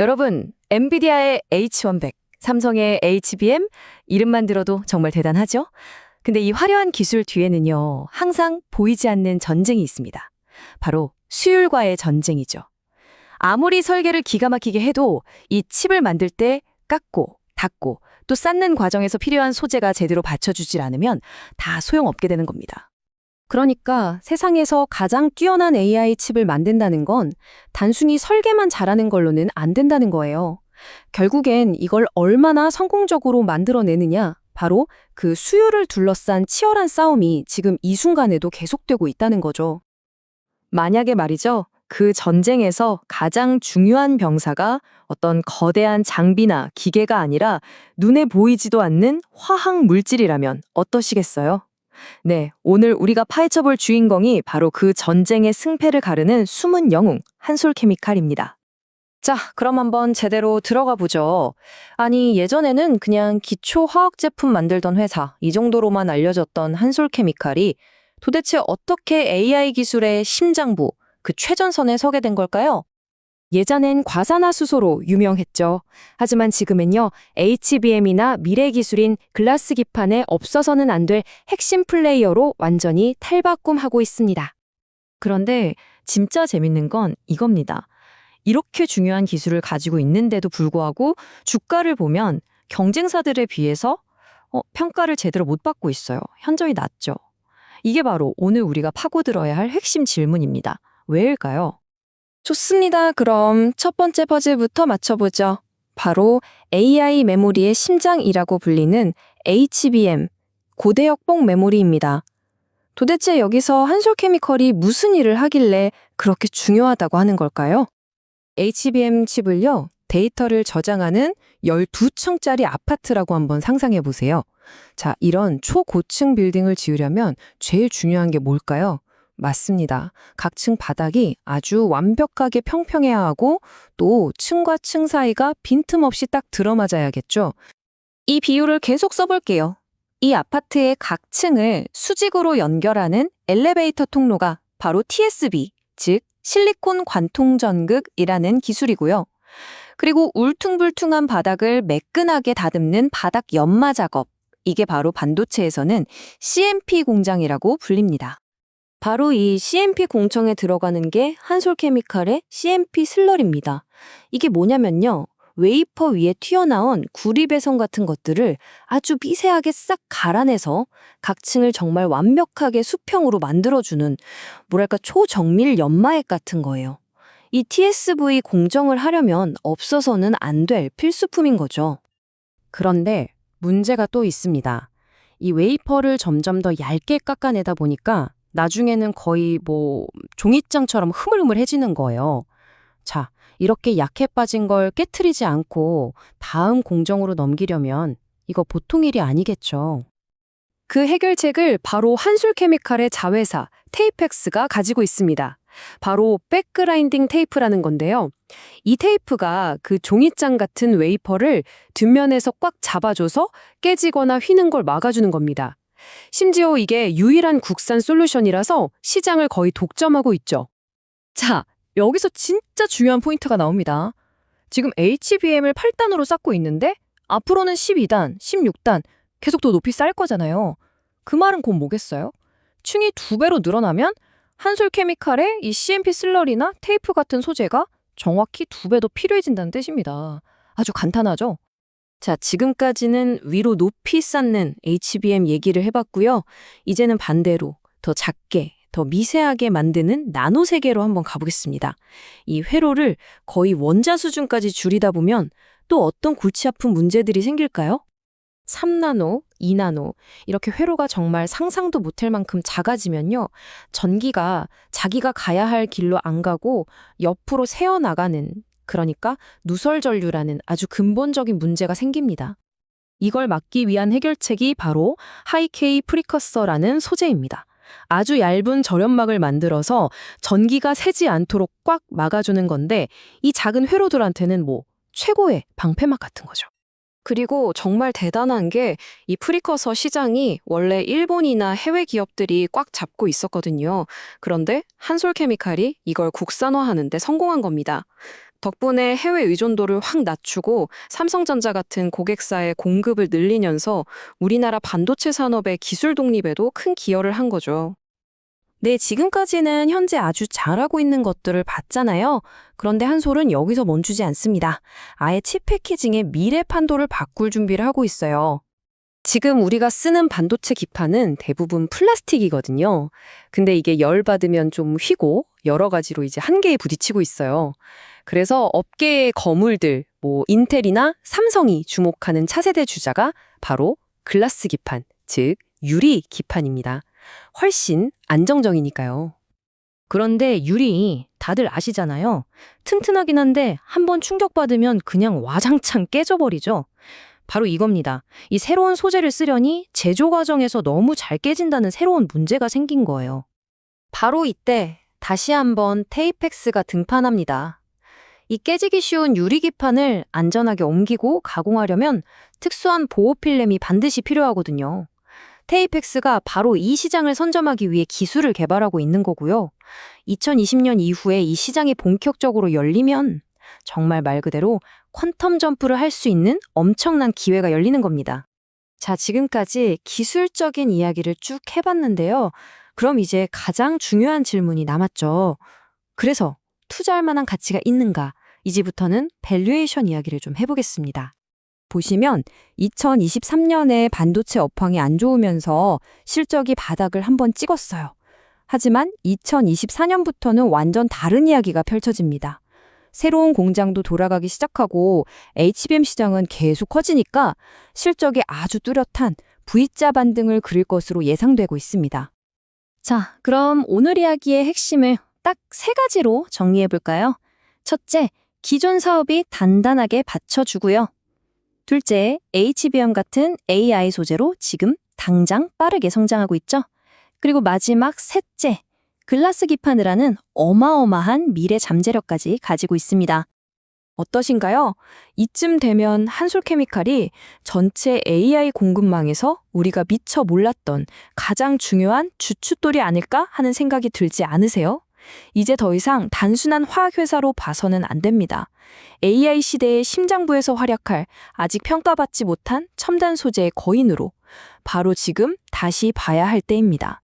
여러분, 엔비디아의 H100, 삼성의 HBM 이름만 들어도 정말 대단하죠? 근데 이 화려한 기술 뒤에는요, 항상 보이지 않는 전쟁이 있습니다. 바로 수율과의 전쟁이죠. 아무리 설계를 기가 막히게 해도 이 칩을 만들 때 깎고 닫고 또 쌓는 과정에서 필요한 소재가 제대로 받쳐주질 않으면 다 소용없게 되는 겁니다. 그러니까 세상에서 가장 뛰어난 AI 칩을 만든다는 건 단순히 설계만 잘하는 걸로는 안 된다는 거예요. 결국엔 이걸 얼마나 성공적으로 만들어내느냐, 바로 그 수요를 둘러싼 치열한 싸움이 지금 이 순간에도 계속되고 있다는 거죠. 만약에 말이죠. 그 전쟁에서 가장 중요한 병사가 어떤 거대한 장비나 기계가 아니라 눈에 보이지도 않는 화학 물질이라면 어떠시겠어요? 네, 오늘 우리가 파헤쳐 볼 주인공이 바로 그 전쟁의 승패를 가르는 숨은 영웅, 한솔케미칼입니다. 자, 그럼 한번 제대로 들어가 보죠. 아니, 예전에는 그냥 기초 화학 제품 만들던 회사, 이 정도로만 알려졌던 한솔케미칼이 도대체 어떻게 AI 기술의 심장부, 그 최전선에 서게 된 걸까요? 예전엔 과산화수소로 유명했죠. 하지만 지금은요, HBM이나 미래 기술인 글라스 기판에 없어서는 안 될 핵심 플레이어로 완전히 탈바꿈하고 있습니다. 그런데 진짜 재밌는 건 이겁니다. 이렇게 중요한 기술을 가지고 있는데도 불구하고 주가를 보면 경쟁사들에 비해서 어, 평가를 제대로 못 받고 있어요. 현저히 낮죠. 이게 바로 오늘 우리가 파고들어야 할 핵심 질문입니다. 왜일까요? 좋습니다. 그럼 첫 번째 퍼즐부터 맞춰보죠. 바로 AI 메모리의 심장이라고 불리는 HBM, 고대역봉 메모리입니다. 도대체 여기서 한솔케미컬이 무슨 일을 하길래 그렇게 중요하다고 하는 걸까요? HBM 칩을요, 데이터를 저장하는 12층짜리 아파트라고 한번 상상해 보세요. 자, 이런 초고층 빌딩을 지으려면 제일 중요한 게 뭘까요? 맞습니다. 각 층 바닥이 아주 완벽하게 평평해야 하고 또 층과 층 사이가 빈틈없이 딱 들어맞아야겠죠. 이 비율을 계속 써볼게요. 이 아파트의 각 층을 수직으로 연결하는 엘리베이터 통로가 바로 TSB, 즉 실리콘 관통 전극이라는 기술이고요. 그리고 울퉁불퉁한 바닥을 매끈하게 다듬는 바닥 연마 작업. 이게 바로 반도체에서는 CMP 공장이라고 불립니다. 바로 이 CMP 공청에 들어가는 게 한솔케미칼의 CMP 슬러리입니다. 이게 뭐냐면요. 웨이퍼 위에 튀어나온 구리배선 같은 것들을 아주 미세하게 싹 갈아내서 각 층을 정말 완벽하게 수평으로 만들어주는 뭐랄까 초정밀 연마액 같은 거예요. 이 TSV 공정을 하려면 없어서는 안 될 필수품인 거죠. 그런데 문제가 또 있습니다. 이 웨이퍼를 점점 더 얇게 깎아내다 보니까 나중에는 거의 뭐 종이장처럼 흐물흐물해지는 거예요. 자, 이렇게 약해 빠진 걸 깨트리지 않고 다음 공정으로 넘기려면 이거 보통 일이 아니겠죠. 그 해결책을 바로 한술케미칼의 자회사 테이펙스가 가지고 있습니다. 바로 백그라인딩 테이프라는 건데요. 이 테이프가 그 종이장 같은 웨이퍼를 뒷면에서 꽉 잡아줘서 깨지거나 휘는 걸 막아주는 겁니다. 심지어 이게 유일한 국산 솔루션이라서 시장을 거의 독점하고 있죠. 자, 여기서 진짜 중요한 포인트가 나옵니다. 지금 HBM을 8단으로 쌓고 있는데 앞으로는 12단, 16단 계속 더 높이 쌓을 거잖아요. 그 말은 곧 뭐겠어요? 층이 두 배로 늘어나면 한솔 케미칼에 이 CMP 슬러리나 테이프 같은 소재가 정확히 두 배 더 필요해진다는 뜻입니다. 아주 간단하죠? 자, 지금까지는 위로 높이 쌓는 HBM 얘기를 해봤고요. 이제는 반대로 더 작게, 더 미세하게 만드는 나노 세계로 한번 가보겠습니다. 이 회로를 거의 원자 수준까지 줄이다 보면 또 어떤 골치 아픈 문제들이 생길까요? 3나노, 2나노 이렇게 회로가 정말 상상도 못할 만큼 작아지면요. 전기가 자기가 가야 할 길로 안 가고 옆으로 새어나가는 그러니까 누설 전류라는 아주 근본적인 문제가 생깁니다. 이걸 막기 위한 해결책이 바로 하이케이 프리커서라는 소재입니다. 아주 얇은 절연막을 만들어서 전기가 새지 않도록 꽉 막아주는 건데 이 작은 회로들한테는 뭐 최고의 방패막 같은 거죠. 그리고 정말 대단한 게 이 프리커서 시장이 원래 일본이나 해외 기업들이 꽉 잡고 있었거든요. 그런데 한솔케미칼이 이걸 국산화하는데 성공한 겁니다. 덕분에 해외 의존도를 확 낮추고 삼성전자 같은 고객사의 공급을 늘리면서 우리나라 반도체 산업의 기술 독립에도 큰 기여를 한 거죠. 네, 지금까지는 현재 아주 잘하고 있는 것들을 봤잖아요. 그런데 한솔은 여기서 멈추지 않습니다. 아예 칩 패키징의 미래 판도를 바꿀 준비를 하고 있어요. 지금 우리가 쓰는 반도체 기판은 대부분 플라스틱이거든요. 근데 이게 열 받으면 좀 휘고 여러 가지로 이제 한계에 부딪히고 있어요. 그래서 업계의 거물들, 뭐 인텔이나 삼성이 주목하는 차세대 주자가 바로 글라스 기판, 즉 유리 기판입니다. 훨씬 안정적이니까요. 그런데 유리 다들 아시잖아요. 튼튼하긴 한데 한번 충격받으면 그냥 와장창 깨져버리죠. 바로 이겁니다. 이 새로운 소재를 쓰려니 제조 과정에서 너무 잘 깨진다는 새로운 문제가 생긴 거예요. 바로 이때 다시 한번 테이펙스가 등판합니다. 이 깨지기 쉬운 유리 기판을 안전하게 옮기고 가공하려면 특수한 보호 필름이 반드시 필요하거든요. 테이펙스가 바로 이 시장을 선점하기 위해 기술을 개발하고 있는 거고요. 2020년 이후에 이 시장이 본격적으로 열리면 정말 말 그대로 퀀텀 점프를 할 수 있는 엄청난 기회가 열리는 겁니다. 자, 지금까지 기술적인 이야기를 쭉 해봤는데요. 그럼 이제 가장 중요한 질문이 남았죠. 그래서 투자할 만한 가치가 있는가? 이제부터는 밸류에이션 이야기를 좀 해보겠습니다. 보시면 2023년에 반도체 업황이 안 좋으면서 실적이 바닥을 한번 찍었어요. 하지만 2024년부터는 완전 다른 이야기가 펼쳐집니다. 새로운 공장도 돌아가기 시작하고 HBM 시장은 계속 커지니까 실적이 아주 뚜렷한 V자 반등을 그릴 것으로 예상되고 있습니다. 자, 그럼 오늘 이야기의 핵심을 딱 세 가지로 정리해 볼까요? 첫째, 기존 사업이 단단하게 받쳐주고요. 둘째, HBM 같은 AI 소재로 지금 당장 빠르게 성장하고 있죠. 그리고 마지막 셋째, 글라스 기판을 하는 어마어마한 미래 잠재력까지 가지고 있습니다. 어떠신가요? 이쯤 되면 한솔케미칼이 전체 AI 공급망에서 우리가 미처 몰랐던 가장 중요한 주춧돌이 아닐까 하는 생각이 들지 않으세요? 이제 더 이상 단순한 화학회사로 봐서는 안 됩니다. AI 시대의 심장부에서 활약할 아직 평가받지 못한 첨단 소재의 거인으로 바로 지금 다시 봐야 할 때입니다.